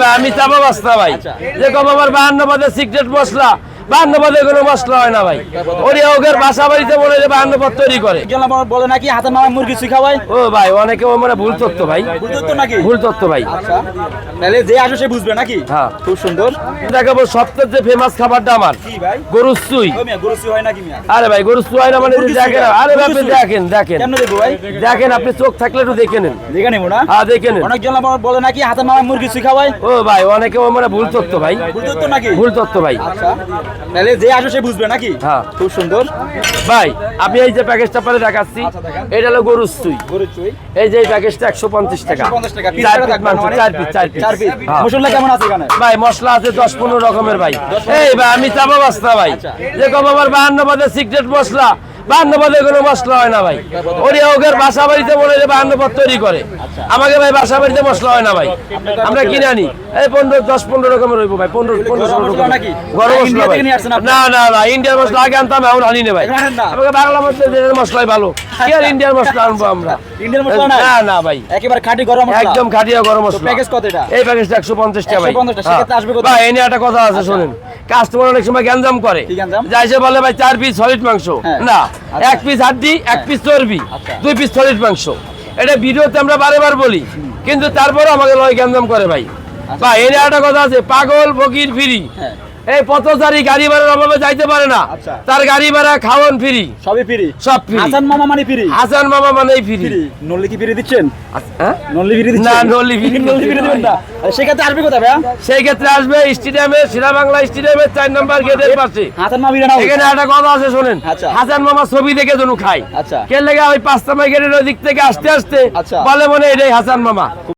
ভাই আমি চাপা বাস্তা ভাই আচ্ছা। যে কম আমার বাহান্ন পদে সিক্রেট মশলা বাহান্ন পদে কোনো মশলা হয় না ভাই। ওরে ওগের বাসা বাড়িতে বলে যে বাহান্ন পদ তৈরি করে। বলে নাকি হাতের মামা মুরগি খাওয়াই ও ভাই অনেকে ও মানে ভুল তথ্য ভাই। বুঝতে তো নাকি? ভুল তথ্য ভাই। আচ্ছা। তাহলে যে আসবে সে বুঝবে নাকি? হ্যাঁ। খুব সুন্দর। দেখাবো সবচেয়ে যে ফেমাস খাবারটা আমার। গরুর সুই হয় নাকি আরে ভাই গরুর সুই হয় না মানে দেখেন। আরে ভাই আপনি দেখেন দেখেন। কেমনে দেখব ভাই? দেখেন আপনি চোখ থাকলে একটু দেখে নেন। দেখে নেব না? হ্যাঁ দেখে নেন। অনেকজন আমার বলে নাকি হাতের মামা মুরগি খাওয়াই ও ভাই অনেকে ও মানে ভুল তথ্য ভাই। বুঝতে তো নাকি? ভুল তথ্য ভাই। আচ্ছা। তাহলে যে আসো সে বুঝবে নাকি? হ্যাঁ। খুব সুন্দর। ভাই আমি এই যে প্যাকেজটা পরে দেখাচ্ছি আচ্ছা, এটা হলো গরুর চুই। এই যে প্যাকেজটা একশো পঞ্চাশ টাকা। 150 টাকা পিস চার পিস মানে? চার পিস চার পিস চার পিস হ্যাঁ। মশলা কেমন আছে এখানে? ভাই মশলা আছে দশ পনেরো রকমের ভাই। এই ভাই আমি চাপা বাস্তা ভাই। আচ্ছা। যে কম আমার বাহান্ন বাদে সিক্রেট মশলা বাহান্ন কোনো মশলা হয় না ভাই। ওরে ওগের বাসা বাড়িতে বলে যে বাহান্ন পদ তৈরি করে। আমাকে ভাই বাসা বাড়িতে মশলা হয় না ভাই। আমরা কিনে আনি। এই পনেরো দশ পনেরো রকমের ভাই পনেরো পনেরো ষোলো? গরম না, মশলা ভাই? না না না ইন্ডিয়ার মশলা আগে আনতাম এখন আনি না ভাই? আমাকে বাংলা মশলা মশলাই ভালো। কি আর ইন্ডিয়ার মশলা আনব আমরা? ইন্ডিয়ান মশলা না না ভাই। একেবারে খাঁটি গরম মশলা। একদম গরম মশলা। প্যাকেজ কত এটা? এই প্যাকেজটা টাকা ভাই। 150 টাকা, আসবে কত? ভাই এই একটা কথা আছে শোনেন। কাস্টমার অনেক সময় গ্যাঞ্জাম করে। কি গ্যাঞ্জাম? যাই সে বলে ভাই চার পিস সলিড মাংস। হ্যাঁ। না। আচ্ছা। এক পিস হাড্ডি এক পিস চর্বি আচ্ছা। দুই পিস সলিড মাংস। এটা ভিডিওতে আমরা বারেবার বলি কিন্তু তারপরে আমাদের লয় গ্যাঞ্জাম করে ভাই। বা এর একটা কথা আছে পাগল ফকির ফিরি। এই পথচারী গাড়ি ভাড়ার অভাবে যাইতে পারে না। আচ্ছা। তার গাড়ি ভাড়া খাওয়ান ফ্রি। সবই ফ্রি? সব ফ্রি। হাসান মামা মানে ফ্রি? হাসান মামা মানেই ফ্রি। নল্লি কি ফ্রি দিচ্ছেন? হ্যাঁ? নল্লি ফ্রি দিচ্ছেন? না, নল্লি ফ্রি নল্লি ফ্রি দিবেন না। আরে সেক্ষেত্রে আসবে কোথায় ভাইয়া? সেই ক্ষেত্রে আসবে স্টেডিয়ামে সিরা বাংলা স্টেডিয়ামের চার নম্বর গেটের পাশে। হাসান মামা বিরানা এখানে একটা কথা আছে শোনেন। আচ্ছা। হাসান মামা ছবি দেখে জনু খাই আচ্ছা। কে লেগে ওই পাঁচটা গেটের ওই দিক থেকে আসতে আসতে আচ্ছা। বলে মনে এটাই হাসান মামা।